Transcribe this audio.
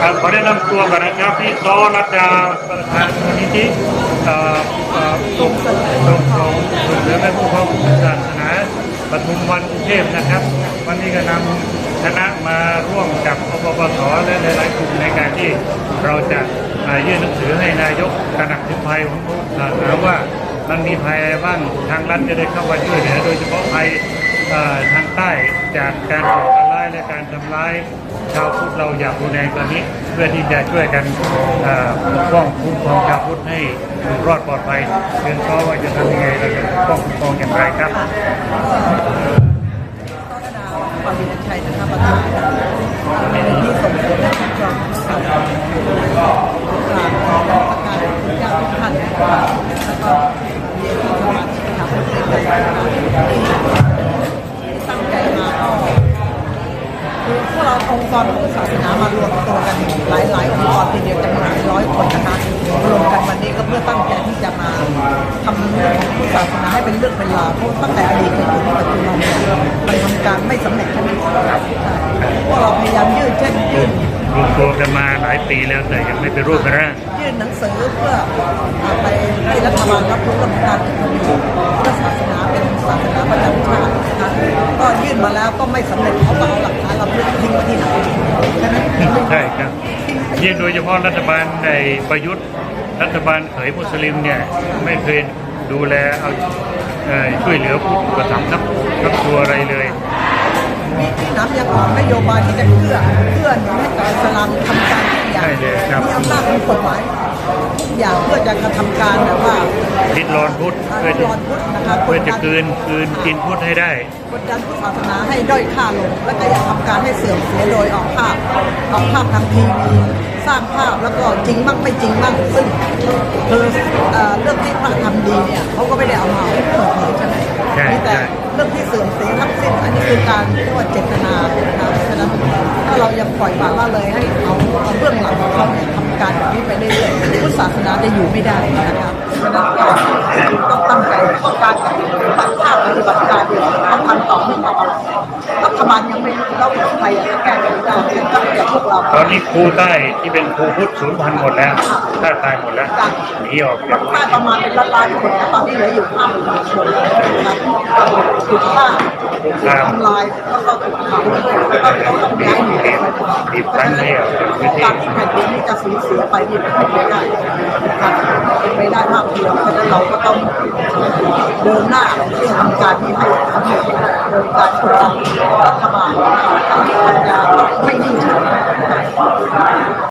ครับขอแนะนำตัวก่อนนะครับพี่ซอรัตดาประธานมูลนิธิเอ่อเอ่อส่งส่งส่งส่งเสริมและผู้ครองศาสนาปทุมวันกรุงเทพนะครับ วันนี้ก็นำคณะมาร่วมกับอปปสและหลายๆกลุ่มในการที่เราจะเอ่อยื่นหนังสือให้นายกตระหนักถึงภัยของผู้ศาสนาว่ามันมีภัยอะไรบ้างทางรัฐจะได้เข้ามาช่วยเหลือโดยเฉพาะภัยทางใต้จากการก่อการ และการทำร้ายชาวพุทธเราอย่างรุนแรงตอนนี้ เพื่อที่จะช่วยกันปกป้องคุ้มครองชาวพุทธให้อยู่รอดปลอดภัยเรียนก็ว่าจะทำยังไงเราจะปกป้องคุ้มครองอย่างไรครับปาวินชัยนะคะประธานที่ส่งเสริมและคุ้มครองผู้ศาสนาแล้วก็กราบขอบพระการคุณเจ้าทุกท่านแล้วก็ องค์กรพุทธศาสนามารวมตัวกันหลายๆองค์กรทีเดียวจำนวนหลายร้อยคนนะคะรวมกันวันนี้ก็เพื่อตั้งใจที่จะมาทำเรื่องของพุทธศาสนาให้เป็นเรื่องเป็นราวเพราะตั้งแต่อดีตจนถึงปัจจุบันเนี่ยมันทำการไม่สำเร็จใช่ไหมใช่พวกเราพยายามยื่นเช่นยื่นรวมตัวกันมาหลายปีแล้วแต่ยังไม่เป็นรูปเป็นร่างยื่นหนังสือเพื่อไปให้รัฐบาลรับรู้เรื่องการจดทะเบียนพุทธศาสนาเป็นศาสนาประจำชาตินะคะ ยิ่งโดยเฉพาะรัฐบาลในประยุทธ์ รัฐบาลเขยมุสลิมเนี่ยไม่เคยดูแลเอาเอ่อช่วยเหลือผู้อุประถมภ์นับนับตัวอะไรเลยน้ำยังออกนโยบายที่จะเพื่อเพื่อหนุนให้การอิสลามทำการทุกอย่างใช่เลยครับมีอำนาจทางกฎหมายทุกอย่างเพื่อจะกระทำการแบบว่าลิดรอนพุทธเพื่อจะรอนพุทธนะคะเพื่อจะคืนคืนกินพุทธให้ได้กดดันพุทธศาสนาให้ด้อยค่าลงแล้วก็อยากทำการให้เสื่อมเสียโดยออกภาพ ออกภาพทางทีวีสร้างภาพแล้วก็จริงบ้างไม่จริงบ้างซึ่งคือเอ่อเรื่องที่พระทำดีเนี่ยเขาก็ไม่ได้เอามาให้เปิดเผยใช่ไหมใช่มีแต่ใช่เรื่องที่เสื่อมเสียทั้งสิ้นอันนี้คือการเรียกว่าเจตนานะครับฉะนั้นถ้าเรายังปล่อยปละละเลยให้เอาเอาเบื้องหลังของเขาเนี่ยทำการแบบนี้ไปเรื่อยๆพุทธศาสนาจะอยู่ไม่ได้นะครับฉะนั้นก็ต้องตั้งใจต้องการตัดภาพปฏิบัติการเดียวต้องทำต่อเนื่องต่อไปรัฐบาลยังไม่รู้แล้วใครจะแก้ไขได้ต้องแต่ พวกเราตอนนี้ครูใต้ที่เป็นครูพุทธสูญพันธุ์หมดแล้วถ้าตายหมดแล้วหนีออกจากค่าประมาณเป็นล้านล้านๆคนนะตอนนี้เหลืออยู่ห้าหมื่นคนนะครับถูกฆ่าถูก ทำลายแล้วก็ถูกเผาด้วยแล้วก็เขาต้องย้ายหนีไปบีบคั้นให้ออกากพื้นการที่แผ่นดินจะสูญเสียไปนี่เป็นไม่ได้นะครับเป็นไปได้มากเดียวเพราะฉะนั้นเราก็ต้องเดินหน้าเพื่อทำการที่ให้สำเร็จโดยการกดดันรัฐบาลทำการไม่นิ่งเฉย